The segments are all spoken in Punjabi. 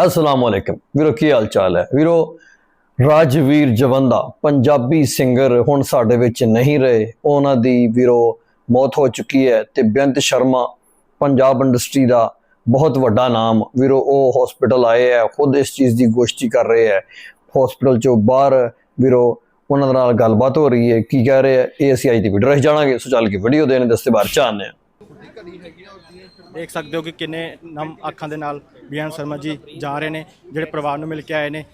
ਅਸਲਾਮ ਵਾਲੇਕਮ ਵੀਰੋ ਕੀ ਹਾਲ ਚਾਲ ਹੈ ਵੀਰੋ ਰਾਜਵੀਰ ਜਵੰਦਾ ਪੰਜਾਬੀ ਸਿੰਗਰ ਹੁਣ ਸਾਡੇ ਵਿੱਚ ਨਹੀਂ ਰਹੇ ਉਹਨਾਂ ਦੀ ਵੀਰੋ ਮੌਤ ਹੋ ਚੁੱਕੀ ਹੈ ਤੇ ਬੇਅੰਤ ਸ਼ਰਮਾ ਪੰਜਾਬ ਇੰਡਸਟਰੀ ਦਾ ਬਹੁਤ ਵੱਡਾ ਨਾਮ ਵੀਰੋ ਉਹ ਹਸਪੀਟਲ ਆਏ ਹੈ ਖੁਦ ਇਸ ਚੀਜ਼ ਦੀ ਗੋਸ਼ਟੀ ਕਰ ਰਹੇ ਹੈ ਹਸਪੀਟਲ ਚੋਂ ਬਾਹਰ ਵੀਰੋ ਉਹਨਾਂ ਦੇ ਨਾਲ ਗੱਲਬਾਤ ਹੋ ਰਹੀ ਹੈ ਕੀ ਕਹਿ ਰਹੇ ਹੈ ਇਹ ਅਸੀਂ ਅੱਜ ਦੀ ਵੀਡੀਓ ਰਾਹੀਂ ਜਾਣਾਂਗੇ ਸੋ ਚੱਲ ਕੇ ਵੀਡੀਓ ਦੇ ਨੇ ਦੱਸਦੇ ਬਾਰੇ ਚਾਹਨੇ ਹਾਂ ਦੇਖ ਸਕਦੇ ਹੋ ਕਿ ਕਿੰਨੇ ਨਮ ਅੱਖਾਂ ਦੇ ਨਾਲ ਬੀਐਨ ਸ਼ਰਮਾ ਜੀ ਜਾ ਰਹੇ ਨੇ ਜਿਹੜੇ ਪਰਿਵਾਰ ਨੂੰ ਮਿਲ ਕੇ ਆਏ ਨੇ।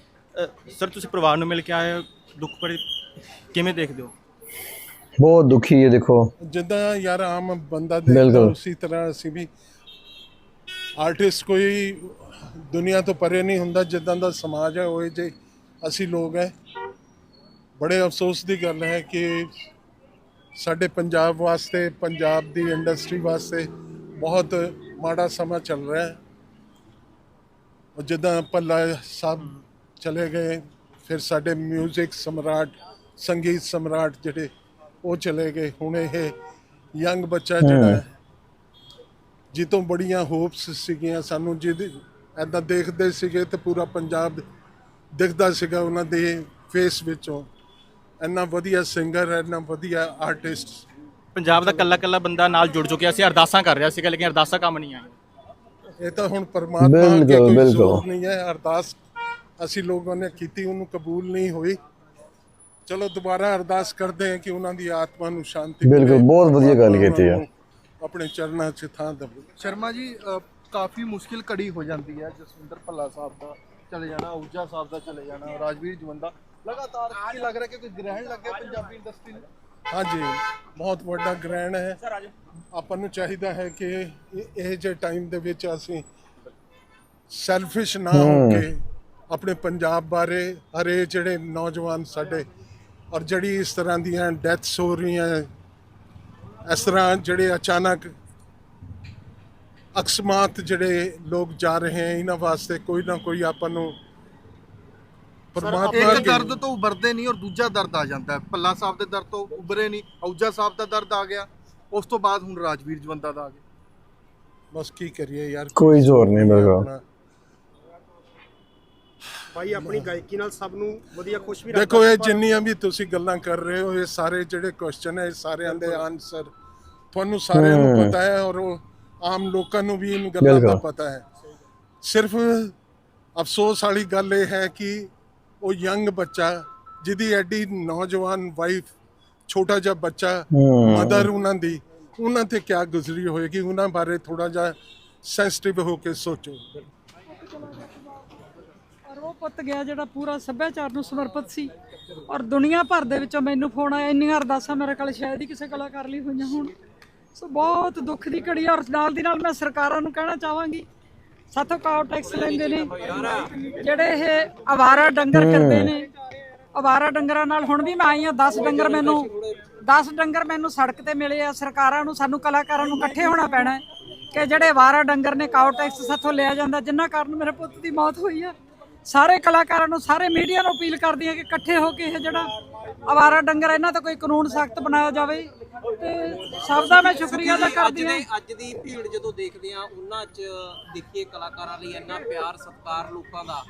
ਸਰ ਤੁਸੀਂ ਪਰਿਵਾਰ ਨੂੰ ਮਿਲ ਕੇ ਆਏ ਹੋ? ਦੁੱਖ ਭਰੀ ਕਿਵੇਂ ਦੇਖਦੇ ਹੋ? ਬਹੁਤ ਦੁਖੀ ਹੈ ਦੇਖੋ। ਜਿੱਦਾਂ ਯਾਰ ਆਮ ਬੰਦਾ ਦੇਖਦਾ। ਉਸੇ ਤਰ੍ਹਾਂ ਅਸੀਂ ਵੀ ਆਰਟਿਸਟ ਕੋਈ ਦੁਨੀਆ ਤੋਂ ਪਰੇ ਨਹੀਂ ਹੁੰਦਾ ਜਿੱਦਾਂ ਦਾ ਸਮਾਜ ਹੈ ਉਹ ਜੇ ਅਸੀਂ ਲੋਕ ਹੈ। ਬੜੇ ਅਫਸੋਸ ਦੀ ਗੱਲ ਹੈ ਕਿ ਸਾਡੇ ਪੰਜਾਬ ਵਾਸਤੇ ਪੰਜਾਬ ਦੀ ਇੰਡਸਟਰੀ ਵਾਸਤੇ ਬਹੁਤ ਮਾੜਾ ਸਮਾਂ ਚੱਲ ਰਿਹਾ ਹੈ। ਉਹ ਜਿੱਦਾਂ ਭੱਲਾ ਸਾਹਿਬ ਚਲੇ ਗਏ ਫਿਰ ਸਾਡੇ 뮤직 ਸਮਰਾਟ ਸੰਗੀਤ ਸਮਰਾਟ ਜਿਹੜੇ ਉਹ ਚਲੇ ਗਏ। ਹੁਣ ਇਹ ਯੰਗ ਬੱਚਾ ਜਿਹੜਾ ਹੈ। ਜਿੱਤੋਂ ਬੜੀਆਂ ਹੋਪਸ ਸੀਗੀਆਂ। ਸਾਨੂੰ ਜਿਹਦੇ ਐਦਾਂ ਦੇਖਦੇ ਸੀਗੇ ਤੇ ਪੂਰਾ ਪੰਜਾਬ ਦਿਖਦਾ ਸੀਗਾ ਉਹਨਾਂ ਦੇ ਫੇਸ ਵਿੱਚੋਂ। ਇੰਨਾ ਵਧੀਆ ਸਿੰਗਰ ਇੰਨਾ ਵਧੀਆ ਆਰਟਿਸਟ ਪੰਜਾਬ ਦਾ ਕੱਲਾ ਕੱਲਾ ਬੰਦਾ ਨਾਲ ਜੁੜ ਚੁੱਕਿਆ ਸੀ ਅਰਦਾਸਾਂ ਕਰ ਰਿਹਾ ਸੀਗਾ ਲੇਕਿਨ ਅਰਦਾਸਾਂ ਕੰਮ ਨਹੀਂ ਆਈਆਂ ਇਹ ਤਾਂ ਹੁਣ ਪਰਮਾਤਮਾ ਅੱਗੇ ਬਿਲਕੁਲ, ਕੋਈ ਬਿਲਕੁਲ। ਨਹੀਂ ਹੈ ਅਰਦਾਸ ਅਸੀਂ ਲੋਕਾਂ ਨੇ ਕੀਤੀ ਉਹਨੂੰ ਕਬੂਲ ਨਹੀਂ ਹੋਈ ਚਲੋ ਦੁਬਾਰਾ ਅਰਦਾਸ ਕਰਦੇ ਹਾਂ ਕਿ ਉਹਨਾਂ ਦੀ ਆਤਮਾ ਨੂੰ ਸ਼ਾਂਤੀ ਬਿਲਕੁਲ। ਬਹੁਤ ਵਧੀਆ ਗੱਲ ਪਰਮਾਤਮਾ ਕੀਤੀ। ਉਹਨਾਂ ਨੂੰ ਆਪਣੇ ਚਰਨਾਂ 'ਚ ਥਾਂ ਦੇਵੇ ਸ਼ਰਮਾ ਜੀ ਅ, ਕਾਫੀ ਮੁਸ਼ਕਿਲ ਘੜੀ ਹੋ ਜਾਂਦੀ ਹੈ ਜਸਵਿੰਦਰ ਭੱਲਾ ਸਾਹਿਬ ਦਾ ਚਲੇ ਜਾਣਾ ਊਜਾ ਸਾਹਿਬ ਦਾ ਚਲੇ ਜਾਣਾ ਰਾਜਵੀਰ ਜਵੰਦਾ ਲਗਾਤਾਰ ਕੀ ਲੱਗ ਰਿਹਾ ਕਿ ਕੋਈ ਗ੍ਰਹਿਣ ਲੱਗਿਆ ਪੰਜਾਬੀ ਇੰਡਸਟਰੀ ਨੂੰ ਹਾਂਜੀ ਬਹੁਤ ਵੱਡਾ ਗ੍ਰਹਿਣ ਹੈ। ਆਪਾਂ ਨੂੰ ਚਾਹੀਦਾ ਹੈ ਕਿ ਇਹ- ਇਹ ਜੇ ਟਾਈਮ ਦੇ ਵਿੱਚ ਅਸੀਂ ਸੈਲਫਿਸ਼ ਨਾ ਹੋ। ਕੇ ਆਪਣੇ ਪੰਜਾਬ ਬਾਰੇ ਹਰੇ ਜਿਹੜੇ ਨੌਜਵਾਨ ਸਾਡੇ ਔਰ ਜਿਹੜੀ ਇਸ ਤਰ੍ਹਾਂ ਦੀਆਂ ਡੈਥਸ ਹੋ ਰਹੀਆਂ ਇਸ ਤਰ੍ਹਾਂ ਜਿਹੜੇ ਅਚਾਨਕ ਅਕਸਮਾਤ ਜਿਹੜੇ ਲੋਕ ਜਾ ਰਹੇ ਹੈ ਇਹਨਾਂ ਵਾਸਤੇ ਕੋਈ ਨਾ ਕੋਈ ਆਪਾਂ ਨੂੰ ਪਰਮਾਤਮਾ ਇੱਕ ਦਰਦ ਤੋਂ ਉਭਰਦੇ ਨਹੀਂ ਔਰ ਦੂਜਾ ਦਰਦ ਆ ਜਾਂਦਾ ਭੱਲਾ ਸਾਹਿਬ ਦੇ ਦਰਦ ਤੋਂ ਉਭਰੇ ਨਹੀਂ ਊਜਾ ਸਾਹਿਬ ਦਾ ਦਰਦ ਆ ਗਿਆ। ਉਸ ਤੋਂ ਬਾਅਦ ਹੁਣ ਰਾਜਵੀਰ ਜਵੰਦਾ ਦਾ ਆ ਗਿਆ। ਬਸ ਕੀ ਕਰੀਏ ਯਾਰ। ਕੋਈ ਜ਼ੋਰ ਨਹੀਂ ਆਪਣਾ- ਭਾਈ ਆਪਣੀ ਗਾਇਕੀ ਨਾਲ ਸਭ ਨੂੰ ਵਧੀਆ ਖੁਸ਼ ਵੀ ਦੇਖੋ ਇਹ ਜਿੰਨੀਆਂ ਵੀ ਤੁਸੀਂ ਗੱਲਾਂ ਕਰ ਰਹੇ ਹੋ ਇਹ ਸਾਰੇ ਜਿਹੜੇ ਕੁਐਸਚਨ ਹੈ ਇਹ ਸਾਰਿਆਂ ਦੇ ਆਨਸਰ ਤੁਹਾਨੂੰ ਸਾਰਿਆਂ ਨੂੰ ਪਤਾ ਹੈ ਔਰ ਉਹ ਆਮ ਲੋਕਾਂ ਨੂੰ ਵੀ ਇਹਨਾਂ ਗੱਲਾਂ ਦਾ। ਪਤਾ ਹੈ। ਸਿਰਫ ਅਫਸੋਸ ਵਾਲੀ ਗੱਲ ਇਹ ਹੈ ਕਿ ਉਹ ਯੰਗ ਬੱਚਾ ਜਿਹਦੀ ਐਡੀ ਨੌਜਵਾਨ ਵਾਈਫ ਛੋਟਾ ਜਿਹਾ ਬੱਚਾ ਮਦਰ ਉਹਨਾਂ ਦੀ ਉਹਨਾਂ ਤੇ ਕਿਆ ਗੁਜ਼ਰੀ ਹੋਏਗੀ ਉਹਨਾਂ ਬਾਰੇ ਥੋੜਾ ਜਿਹਾ ਸੈਂਸਿਟਿਵ ਹੋ ਕੇ ਸੋਚੋ। ਔਰ ਉਹ ਪੁੱਤ ਗਿਆ ਜਿਹੜਾ ਪੂਰਾ ਸੱਭਿਆਚਾਰ ਨੂੰ ਸਮਰਪਿਤ ਸੀ ਔਰ ਦੁਨੀਆ ਭਰ ਦੇ ਵਿੱਚੋਂ ਮੈਨੂੰ ਫੋਨ ਆਇਆ ਇੰਨੀਆਂ ਅਰਦਾਸਾਂ ਮੇਰੇ ਕੋਲ ਸ਼ਾਇਦ ਹੀ ਕਿਸੇ ਕਲਾਕਾਰ ਲਈ ਹੋਈਆਂ ਹੋਣ। ਸੋ ਬਹੁਤ ਦੁੱਖ ਦੀ ਘੜੀ ਔਰ ਨਾਲ ਦੀ ਨਾਲ ਮੈਂ ਸਰਕਾਰਾਂ ਨੂੰ ਕਹਿਣਾ ਚਾਹਾਂਗੀ ਸਾਥੋਂ ਕਾਉ ਟੈਕਸ ਲੈਂਦੇ ਨੇ? ਜਿਹੜੇ ਇਹ ਆਵਾਰਾ ਡੰਗਰ ਕਰਦੇ ਨੇ ਆਵਾਰਾ ਡੰਗਰਾਂ ਨਾਲ ਹੁਣ ਵੀ ਮੈਂ ਆਈ ਆ 10 ਡੰਗਰ ਮੈਨੂੰ 10 ਡੰਗਰ ਮੈਨੂੰ ਸੜਕ ਤੇ ਮਿਲੇ ਆ, ਸਰਕਾਰਾਂ ਨੂੰ, ਸਾਨੂੰ ਕਲਾਕਾਰਾਂ ਨੂੰ ਇਕੱਠੇ ਹੋਣਾ ਪੈਣਾ ਕਿ ਜਿਹੜੇ ਆਵਾਰਾ ਡੰਗਰ ਨੇ ਕਾਉ ਟੈਕਸ ਸਾਥੋਂ ਲਿਆ ਜਾਂਦਾ, ਜਿੰਨਾ ਕਾਰਨ ਮੇਰੇ ਪੁੱਤ ਦੀ ਮੌਤ ਹੋਈ ਆ। ਸਾਰੇ ਕਲਾਕਾਰਾਂ ਨੂੰ, ਸਾਰੇ ਮੀਡੀਆ ਨੂੰ ਅਪੀਲ ਕਰਦੀ ਹਾਂ ਕਿ ਇਕੱਠੇ ਹੋ ਕੇ ਇਹ ਜਿਹੜਾ ਆਵਾਰਾ ਡੰਗਰ ਇਹਨਾਂ ਤੇ ਕੋਈ ਕਾਨੂੰਨ ਸਖਤ ਬਣਾਇਆ ਜਾਵੇ। ਤੇ ਸਭ ਦਾ ਮੈਂ ਸ਼ੁਕਰੀਆ ਅਦਾ ਅੱਜ ਕਰਦੀ ਹਾਂ। ਦੇ ਅੱਜ ਦੀ ਭੀੜ ਜਦੋਂ ਦੇਖਦੇ ਆ ਉਹਨਾਂ 'ਚ ਦੇਖੀਏ ਕਲਾਕਾਰਾਂ ਲਈ ਇੰਨਾ ਪਿਆਰ ਸਤਿਕਾਰ ਲੋਕਾਂ ਦਾ।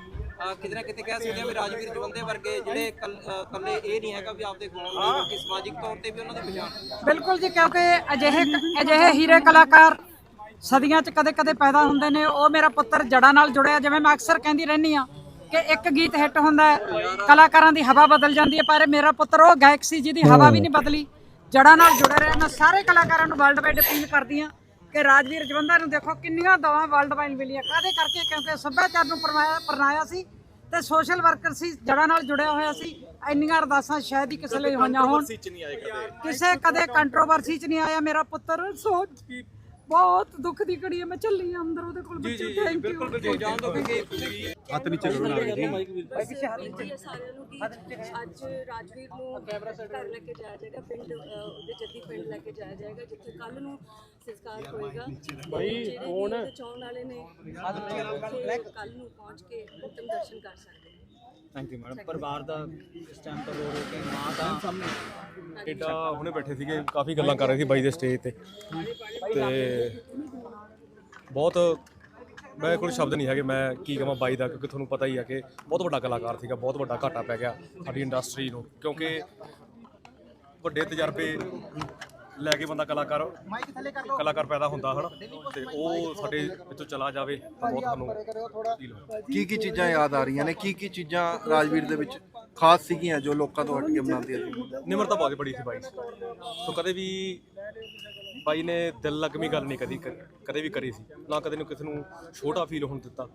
ਅਹ ਕਿਤੇ ਨਾ ਕਿਤੇ ਕਹਿ ਸਕਦੇ ਆ ਵੀ ਰਾਜਵੀਰ ਜਵੰਦੇ ਵਰਗੇ ਜਿਹੜੇ ਕੱਲ- ਅਹ ਇਕੱਲੇ ਇਹ ਨਹੀਂ ਹੈਗਾ ਵੀ ਆਪਦੇ ਗਾਉਣ ਲਈ ਬਲਕਿ ਸਮਾਜਿਕ ਤੌਰ ਤੇ ਵੀ ਉਹਨਾਂ ਦੀ ਪਛਾਣ। ਬਿਲਕੁਲ ਜੀ ਕਿਉਂਕਿ ਅਜਿਹੇ ਅਜਿਹੇ ਹੀਰੇ ਕਲਾਕਾਰ ਸਦੀਆਂ 'ਚ ਕਦੇ-ਕਦੇ ਪੈਦਾ ਹੁੰਦੇ ਨੇ। ਉਹ ਮੇਰਾ ਪੁੱਤਰ ਜੜਾਂ ਨਾਲ ਜੁੜਿਆ ਜਿਵੇਂ ਮੈਂ ਅਕਸਰ ਕਹਿੰਦੀ ਰਹਿੰਦੀ ਆ ਕਿ ਇੱਕ ਗੀਤ ਹਿੱਟ ਹੁੰਦਾ ਹੈ। ਕਲਾਕਾਰਾਂ ਦੀ ਹਵਾ ਬਦਲ ਜਾਂਦੀ ਹੈ ਪਰ ਇਹ ਮੇਰਾ ਪੁੱਤਰ ਉਹ ਗਾਇਕ ਸੀ ਜਿਹਦੀ ਹਵਾ ਵੀ ਨਹੀਂ ਬਦਲੀ। ਜੜਾਂ ਨਾਲ ਜੁੜਿਆ ਰਿਹਾ ਮੈਂ ਸਾਰੇ ਕਲਾਕਾਰਾਂ ਨੂੰ ਵਰਲਡ ਵਾਈਡ ਅਪੀਲ ਕਰਦੀ ਆ ਕਿ ਰਾਜਵੀਰ ਜਵੰਦਾ ਨੂੰ ਦੇਖੋ ਕਿੰਨੀਆਂ ਦਵਾਂ ਵਰਲਡ ਵਾਈਡ ਮਿਲੀਆਂ। ਕਾਦੇ ਕਰਕੇ? ਕਿਉਂਕਿ ਸੱਭਿਆਚਾਰ ਨੂੰ ਪਰਮਾਇਆ ਪਰਨਾਇਆ ਸੀ ਤੇ ਸੋਸ਼ਲ ਵਰਕਰ ਸੀ ਜੜਾਂ ਨਾਲ ਜੁੜਿਆ ਹੋਇਆ ਸੀ। ਇੰਨੀਆਂ ਅਰਦਾਸਾਂ ਸ਼ਾਇਦ ਹੀ ਕਿਸੇ ਲਈ ਹੋਈਆਂ ਹੋਣ। ਕਿਸੇ ਕਦੇ ਕੰਟਰੋਵਰਸੀ ਚ ਨਹੀਂ ਆਇਆ ਮੇਰਾ ਪੁੱਤਰ। ਸੋ ਬਹੁਤ ਦੁੱਖ ਦੀ ਘੜੀ ਹੈ ਮੈਂ ਚੱਲੀ ਆਂ ਅੰਦਰ ਉਹਦੇ ਕੋਲ ਬੱਚੇ ਥੈਂਕ ਯੂ ਸਾਰਿਆਂ ਨੂੰ ਕਿ ਅੱਜ ਰਾਜਵੀਰ ਨੂੰ ਘਰ ਲੈ ਕੇ ਜਾਇਆ ਜਾਏਗਾ ਪਿੰਡ ਅਹ, ਉਹਦੇ ਜੱਦੀ ਪਿੰਡ ਲੈ ਕੇ ਜਾਇਆ ਜਾਏਗਾ ਜਿੱਥੇ ਕੱਲ ਨੂੰ ਸੰਸਕਾਰ ਹੋਏਗਾ। ਭਾਈ ਹੁਣ ਚਾਹਣ ਵਾਲੇ ਨੇ ਕੱਲ ਨੂੰ ਪਹੁੰਚ ਕੇ ਉੱਤਮ ਦਰਸ਼ਨ ਕਰ ਸਕਦੇ ਨੇ। ਥੈਂਕ ਯੂ ਮੈਡਮ ਪਰਿਵਾਰ ਦਾ ਇਸ ਟਾਈਮ ਤੋਂ ਰੋ ਰੋ ਕੇ ਮਾਂ ਦਾ ਸਾਹਮਣੇ। ਬੇਟਾ ਹੁਣੇ ਬੈਠੇ ਸੀਗੇ ਕਾਫੀ ਗੱਲਾਂ ਕਰ ਰਹੇ ਸੀ ਬਾਈ ਦੇ ਸਟੇਜ ਤੇ। ਤੇ ਬਹੁਤ ਮੇਰੇ ਕੋਲ ਸ਼ਬਦ ਨਹੀਂ ਹੈਗੇ ਮੈਂ ਕੀ ਕਹਾਂ ਬਾਈ ਦਾ ਕਿਉਂਕਿ ਤੁਹਾਨੂੰ ਪਤਾ ਹੀ ਹੈ ਕਿ ਬਹੁਤ ਵੱਡਾ ਕਲਾਕਾਰ ਸੀਗਾ ਬਹੁਤ ਵੱਡਾ ਘਾਟਾ ਪੈ ਗਿਆ ਸਾਡੀ ਇੰਡਸਟਰੀ ਨੂੰ ਕਿਉਂਕਿ ਵੱਡੇ ਤਜਰਬੇ ਲੈ ਕੇ ਬੰਦਾ ਕਲਾਕਾਰ ਕਲਾਕਾਰ ਪੈਦਾ ਹੁੰਦਾ ਹਨ। ਤੇ ਉਹ ਸਾਡੇ ਵਿੱਚੋਂ ਚਲਾ ਜਾਵੇ ਤਾਂ ਬਹੁਤ ਸਾਨੂੰ ਹੋਇਆ। ਕੀ ਕੀ ਚੀਜ਼ਾਂ ਯਾਦ ਆ ਰਹੀਆਂ ਨੇ? ਕੀ ਕੀ ਚੀਜ਼ਾਂ ਰਾਜਵੀਰ ਦੇ ਵਿੱਚ ਖਾਸ ਸੀਗੀਆਂ ਜੋ ਲੋਕਾਂ ਤੋਂ ਹਟ ਕੇ ਬਣਾਉਂਦੀਆਂ ਸੀ ਨਿਮਰਤਾ ਬਹੁਤ ਬੜੀ ਸੀ ਬਾਈ। ਸੋ ਕਦੇ ਵੀ ਬਾਈ ਨੇ ਦਿਲ ਲਗਮੀ ਗੱਲ ਨਹੀਂ ਕਦੀ ਕਦੇ ਵੀ ਕਰੀ ਸੀ। ਨਾ ਕਦੇ ਨੂੰ ਕਿਸੇ ਨੂੰ ਛੋਟਾ ਫੀਲ ਹੋਣ ਦਿੱਤਾ।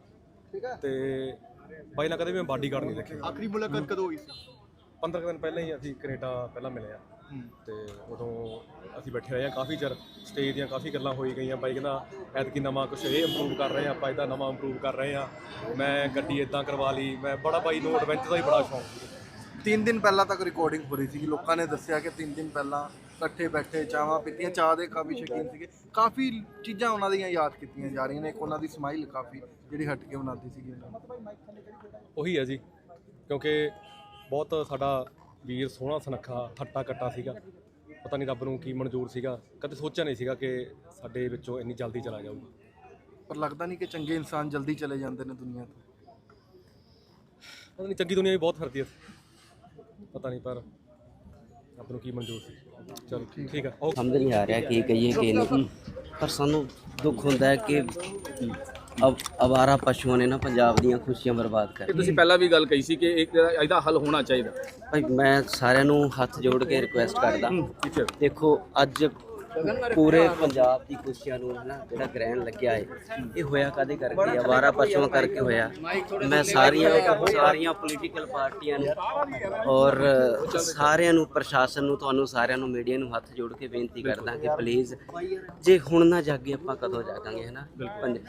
ਤੇ ਬਾਈ ਨਾਲ ਕਦੇ ਵੀ ਮੈਂ ਬਾਡੀਗਾਰਡ ਨਹੀਂ ਰੱਖਿਆ ਆਖਰੀ ਮੁਲਾਕਾਤ ਕਦੋਂ ਹੋਈ ਸੀ? 15 ਕੁ ਦਿਨ ਪਹਿਲਾਂ ਹੀ ਅਸੀਂ ਕੈਨੇਡਾ ਪਹਿਲਾਂ ਮਿਲੇ ਆ। ਤੇ ਉਦੋਂ ਅਸੀਂ ਬੈਠੇ ਰਹੇ ਆ ਕਾਫੀ ਚਿਰ ਸਟੇਜ ਦੀਆਂ ਕਾਫੀ ਗੱਲਾਂ ਹੋਈ ਗਈਆਂ ਬਾਈ ਕਹਿੰਦਾ ਐਤਕੀ ਨਵਾਂ ਕੁਝ ਇਹ ਇੰਪਰੂਵ ਕਰ ਰਹੇ ਆ ਆਪਾਂ ਇਹਦਾ ਨਵਾਂ ਇੰਪਰੂਵ ਕਰ ਰਹੇ ਆ ਮੈਂ ਗੱਡੀ ਇਦਾਂ ਕਰਵਾ ਲਈ ਮੈਂ ਬੜਾ ਬਾਈ ਨੂੰ ਐਡਵੈਂਚਰ ਦਾ ਹੀ ਬੜਾ ਸ਼ੌਂਕ ਸੀ। ਤਿੰਨ ਦਿਨ ਪਹਿਲਾਂ ਤੱਕ ਰਿਕਾਰਡਿੰਗ ਹੋ ਰਹੀ ਸੀ ਲੋਕਾਂ ਨੇ ਦੱਸਿਆ ਕਿ ਤਿੰਨ ਦਿਨ ਪਹਿਲਾਂ ਇਕੱਠੇ ਬੈਠੇ ਚਾਹਾਂ ਪੀਤੀਆਂ ਚਾਹ ਦੇ ਕਾਫੀ ਸ਼ੌਕੀਨ ਸੀਗੇ। ਕਾਫੀ ਚੀਜ਼ਾਂ ਉਹਨਾਂ ਦੀਆਂ ਯਾਦ ਕੀਤੀਆਂ ਜਾ ਰਹੀਆਂ ਨੇ ਇੱਕ ਉਹਨਾਂ ਦੀ ਸਮਾਈਲ ਕਾਫੀ ਜਿਹੜੀ ਹਟ ਕੇ ਬਣਾਉਂਦੀ ਸੀਗੀ ਉਹਨਾਂ ਨੂੰ। ਉਹੀ ਹੈ ਜੀ ਕਿਉਂਕਿ ਬਹੁਤ ਸਾਡਾ ਵੀਰ ਸੋਹਣਾ ਸੁਨੱਖਾ ਹੱਟਾ ਕੱਟਾ ਸੀਗਾ। ਪਤਾ ਨਹੀਂ ਰੱਬ ਨੂੰ ਕੀ ਮਨਜ਼ੂਰ ਸੀਗਾ। ਕਦੇ ਸੋਚਿਆ ਨਹੀਂ ਸੀਗਾ ਕਿ ਸਾਡੇ ਵਿੱਚੋਂ ਇੰਨੀ ਜਲਦੀ ਚਲਾ ਜਾਊਗਾ। ਪਰ ਲੱਗਦਾ ਨਹੀਂ ਕਿ ਚੰਗੇ ਇਨਸਾਨ ਜਲਦੀ ਚਲੇ ਜਾਂਦੇ ਨੇ ਦੁਨੀਆ ਤੋਂ। ਪਤਾ ਨਹੀਂ ਚੰਗੀ ਦੁਨੀਆ ਵੀ ਬਹੁਤ ਫਿਰਦੀ ਹੈ ਪਤਾ ਨਹੀਂ ਪਰ ਰੱਬ ਨੂੰ ਕੀ ਮਨਜ਼ੂਰ ਸੀ। ਚਲੋ ਠੀਕ ਹੈ ਓਕੇ ਸਮਝ ਨਹੀਂ ਆ ਰਿਹਾ ਕੀ ਕਹੀਏ ਕੀ ਨਹੀਂ। ਪਰ ਸਾਨੂੰ ਦੁੱਖ ਹੁੰਦਾ ਹੈ ਕਿ ਅਵਾਰਾ ਪਸ਼ੂਆਂ ਨੇ ਨਾ ਪੰਜਾਬ ਦੀਆਂ ਖੁਸ਼ੀਆਂ ਬਰਬਾਦ ਕਰ ਤੁਸੀਂ ਪਹਿਲਾਂ ਵੀ ਗੱਲ ਕਹੀ ਸੀ ਕਿ ਇੱਕ ਇਹਦਾ ਹੱਲ ਹੋਣਾ ਚਾਹੀਦਾ। ਭਾਈ ਮੈਂ ਸਾਰਿਆਂ ਨੂੰ ਹੱਥ ਜੋੜ ਕੇ ਰਿਕੁਐਸਟ ਕਰਦਾ। ਦੇਖੋ ਅੱਜ ਪੂਰੇ ਪੰਜਾਬ ਦੀ ਖੁਸ਼ੀਆਂ ਨੂੰ ਹੈ ਨਾ ਜਿਹੜਾ ਗ੍ਰਹਿਣ ਲੱਗਿਆ ਹੈ ਇਹ ਹੋਇਆ ਕਾਦੇ ਕਰਕੇ? ਅਵਾਰਾ ਪਸ਼ੂਆਂ ਕਰਕੇ ਹੋਇਆ। ਮੈਂ ਸਾਰੀਆਂ ਸਾਰੀਆਂ ਪੋਲੀਟੀਕਲ ਪਾਰਟੀਆਂ ਨੂੰ ਔਰ ਸਾਰਿਆਂ ਨੂੰ ਪ੍ਰਸ਼ਾਸਨ ਨੂੰ ਤੁਹਾਨੂੰ ਸਾਰਿਆਂ ਨੂੰ ਮੀਡੀਆ ਨੂੰ ਹੱਥ ਜੋੜ ਕੇ ਬੇਨਤੀ ਕਰਦਾ ਕਿ ਪਲੀਜ਼ ਜੇ ਹੁਣ ਨਾ ਜਾਗੇ ਆਪਾਂ ਕਦੋਂ ਜਾਗਾਂਗੇ ਹੈ ਨਾ ਪੰਜ-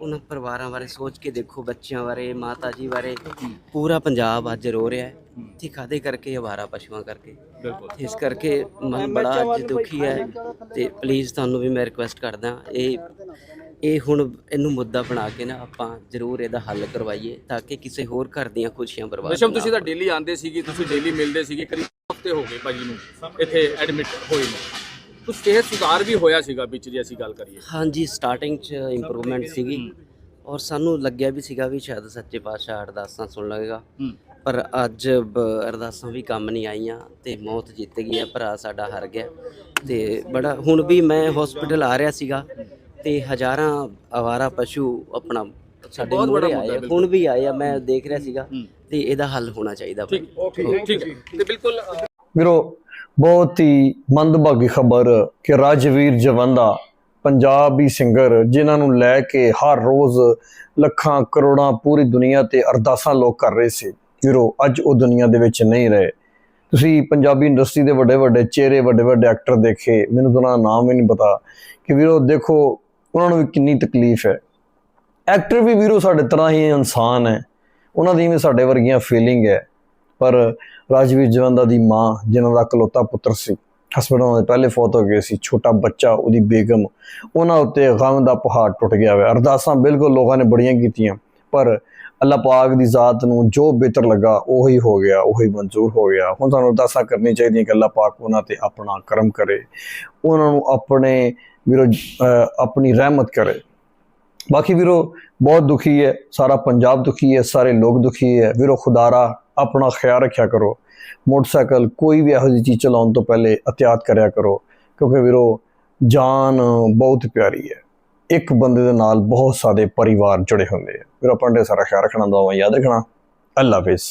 ਉਹਨਾਂ ਪਰਿਵਾਰਾਂ ਬਾਰੇ ਸੋਚ ਕੇ ਦੇਖੋ ਬੱਚਿਆਂ ਬਾਰੇ ਮਾਤਾ ਜੀ ਬਾਰੇ। ਪੂਰਾ ਪੰਜਾਬ ਅੱਜ ਰੋ ਰਿਹਾ ਹੈ। ਤੇ ਕਾਦੇ ਕਰਕੇ ਅਵਾਰਾ ਪਸ਼ੂਆਂ ਕਰਕੇ। ਇਸ ਕਰਕੇ ਮਨ ਬੜਾ ਅੱਜ ਦੁਖੀ ਹੈ ਤੇ ਪਲੀਜ਼ ਤੁਹਾਨੂੰ ਵੀ ਮੈਂ ਰਿਕੁਐਸਟ ਕਰਦਾ ਇਹ ਇਹ ਹੁਣ ਇਹਨੂੰ ਮੁੱਦਾ ਬਣਾ ਕੇ ਨਾ ਆਪਾਂ ਜ਼ਰੂਰ ਇਹਦਾ ਹੱਲ ਕਰਵਾਈਏ ਤਾਂ ਕਿ ਕਿਸੇ ਹੋਰ ਘਰ ਦੀਆਂ ਖੁਸ਼ੀਆਂ ਬਰਬਾਦ ਨਾ ਤੁਸੀਂ ਤਾਂ ਡੇਲੀ ਆਉਂਦੇ ਸੀਗੇ ਤੁਸੀਂ ਡੇਲੀ ਮਿਲਦੇ ਸੀਗੇ ਕਰੀਬ ਹਫ਼ਤੇ ਹੋ ਗਏ ਭਾਜੀ ਨੂੰ ਇੱਥੇ ਐਡਮਿਟ ਹੋਏ ਨੂੰ। ਕੁਝ ਸਿਹਤ ਸੁਧਾਰ ਵੀ ਹੋਇਆ ਸੀਗਾ ਵਿੱਚ ਜੇ ਅਸੀਂ ਗੱਲ ਕਰੀਏ। ਹਾਂਜੀ ਸਟਾਰਟਿੰਗ ਚ ਇੰਪਰੂਵਮੈਂਟ ਸੀਗੀ। ਔਰ ਸਾਨੂੰ ਲੱਗਿਆ ਵੀ ਸੀਗਾ ਵੀ ਸ਼ਾਇਦ ਸੱਚੇ ਪਾਤਸ਼ਾਹ ਅਰਦਾਸਾਂ ਸੁਣ ਲਵੇਗਾ। ਪਰ ਅੱਜ ਅਰਦਾਸਾਂ ਵੀ ਕੰਮ ਨਹੀਂ ਆਈਆਂ ਤੇ ਮੌਤ ਜਿੱਤ ਗਈ ਹੈ ਭਰਾ ਸਾਡਾ ਹਾਰ ਗਿਆ। ਤੇ ਬੜਾ ਹੁਣ ਵੀ ਮੈਂ ਹਸਪੀਟਲ ਆ ਰਿਹਾ ਸੀਗਾ ਤੇ ਹਜ਼ਾਰਾਂ ਆਵਾਰਾ ਪਸ਼ੂ ਆਪਣਾ ਸਾਡੇ ਮੂਹਰੇ ਆਏ ਹੁਣ ਵੀ ਆਏ ਆ ਮੈਂ ਦੇਖ ਰਿਹਾ ਸੀਗਾ ਤੇ ਇਹਦਾ ਹੱਲ ਹੋਣਾ ਚਾਹੀਦਾ ਠੀਕ ਠੀਕ ਤੇ ਬਿਲਕੁਲ ਵੀਰੋ ਬਹੁਤ ਹੀ ਮੰਦਭਾਗੀ ਖਬਰ ਕਿ ਰਾਜਵੀਰ ਜਵੰਦਾ, ਪੰਜਾਬੀ ਸਿੰਗਰ, ਜਿਨ੍ਹਾਂ ਨੂੰ ਲੈ ਕੇ ਹਰ ਰੋਜ਼ ਲੱਖਾਂ ਕਰੋੜਾਂ ਪੂਰੀ ਦੁਨੀਆ ਤੇ ਅਰਦਾਸਾਂ ਲੋਕ ਕਰ ਰਹੇ ਸੀ। ਵੀਰੋ ਅੱਜ ਉਹ ਦੁਨੀਆ ਦੇ ਵਿੱਚ ਨਹੀਂ ਰਹੇ। ਤੁਸੀਂ ਪੰਜਾਬੀ ਇੰਡਸਟਰੀ ਦੇ ਵੱਡੇ ਵੱਡੇ ਚਿਹਰੇ, ਵੱਡੇ ਵੱਡੇ ਐਕਟਰ ਦੇਖੇ, ਮੈਨੂੰ ਤਾਂ ਦਾ ਨਾਮ ਵੀ ਨਹੀਂ ਪਤਾ। ਕਿ ਵੀਰੋ, ਦੇਖੋ, ਉਹਨਾਂ ਨੂੰ ਵੀ ਕਿੰਨੀ ਤਕਲੀਫ ਹੈ। ਐਕਟਰ ਵੀ ਵੀਰੋ, ਸਾਡੇ ਤਰ੍ਹਾਂ ਹੀ ਇਨਸਾਨ ਹੈ। ਉਹਨਾਂ ਦੀ ਵੀ ਸਾਡੇ ਵਰਗੀਆਂ ਫੀਲਿੰਗ ਹੈ। ਪਰ ਰਾਜਵੀਰ ਜਵੰਦਾ ਦੀ ਮਾਂ, ਜਿਨ੍ਹਾਂ ਦਾ ਇਕਲੌਤਾ ਪੁੱਤਰ ਸੀ ਹਸਪਤਾਲ ਦੇ ਪਹਿਲੇ ਫੌਤ ਹੋ ਗਏ ਸੀ, ਛੋਟਾ ਬੱਚਾ, ਉਹਦੀ ਬੇਗਮ, ਉਹਨਾਂ ਉੱਤੇ ਗਮ ਦਾ ਪਹਾੜ ਟੁੱਟ ਗਿਆ ਹੋਇਆ। ਅਰਦਾਸਾਂ ਬਿਲਕੁਲ ਲੋਕਾਂ ਨੇ ਬੜੀਆਂ ਕੀਤੀਆਂ, ਪਰ ਅੱਲਾ ਪਾਕ ਦੀ ਜ਼ਾਤ ਨੂੰ ਜੋ ਬਿਹਤਰ ਲੱਗਾ, ਉਹੀ ਹੋ ਗਿਆ, ਉਹੀ ਮਨਜ਼ੂਰ ਹੋ ਗਿਆ। ਹੁਣ ਤੁਹਾਨੂੰ ਅਰਦਾਸਾਂ ਕਰਨੀ ਚਾਹੀਦੀਆਂ ਕਿ ਅੱਲਾ ਪਾਕ ਉਹਨਾਂ ਤੇ ਆਪਣਾ ਕਰਮ ਕਰੇ, ਉਹਨਾਂ ਨੂੰ ਆਪਣੇ ਵੀਰੋ ਆਪਣੀ ਰਹਿਮਤ ਕਰੇ। ਬਾਕੀ ਵੀਰੋ, ਬਹੁਤ ਦੁਖੀ ਹੈ, ਸਾਰਾ ਪੰਜਾਬ ਦੁਖੀ ਹੈ, ਸਾਰੇ ਲੋਕ ਦੁਖੀ ਹੈ। ਵੀਰੋ, ਖੁਦਾਰਾ, ਆਪਣਾ ਖਿਆਲ ਰੱਖਿਆ ਕਰੋ। ਮੋਟਰਸਾਈਕਲ ਕੋਈ ਵੀ ਇਹੋ ਜਿਹੀ ਚੀਜ਼ ਚਲਾਉਣ ਤੋਂ ਪਹਿਲੇ ਅਤਿਆਤ ਕਰਿਆ ਕਰੋ, ਕਿਉਂਕਿ ਵੀਰੋ, ਜਾਨ ਬਹੁਤ ਪਿਆਰੀ ਹੈ। ਇੱਕ ਬੰਦੇ ਦੇ ਨਾਲ ਬਹੁਤ ਸਾਰੇ ਪਰਿਵਾਰ ਜੁੜੇ ਹੁੰਦੇ ਆ। ਵੀਰੋ, ਆਪਾਂ ਸਾਰਾ ਖਿਆਲ ਰੱਖਣਾ, ਦੁਆਵਾਂ ਯਾਦ ਰੱਖਣਾ। ਅੱਲਾ ਹਾਫਿਜ਼।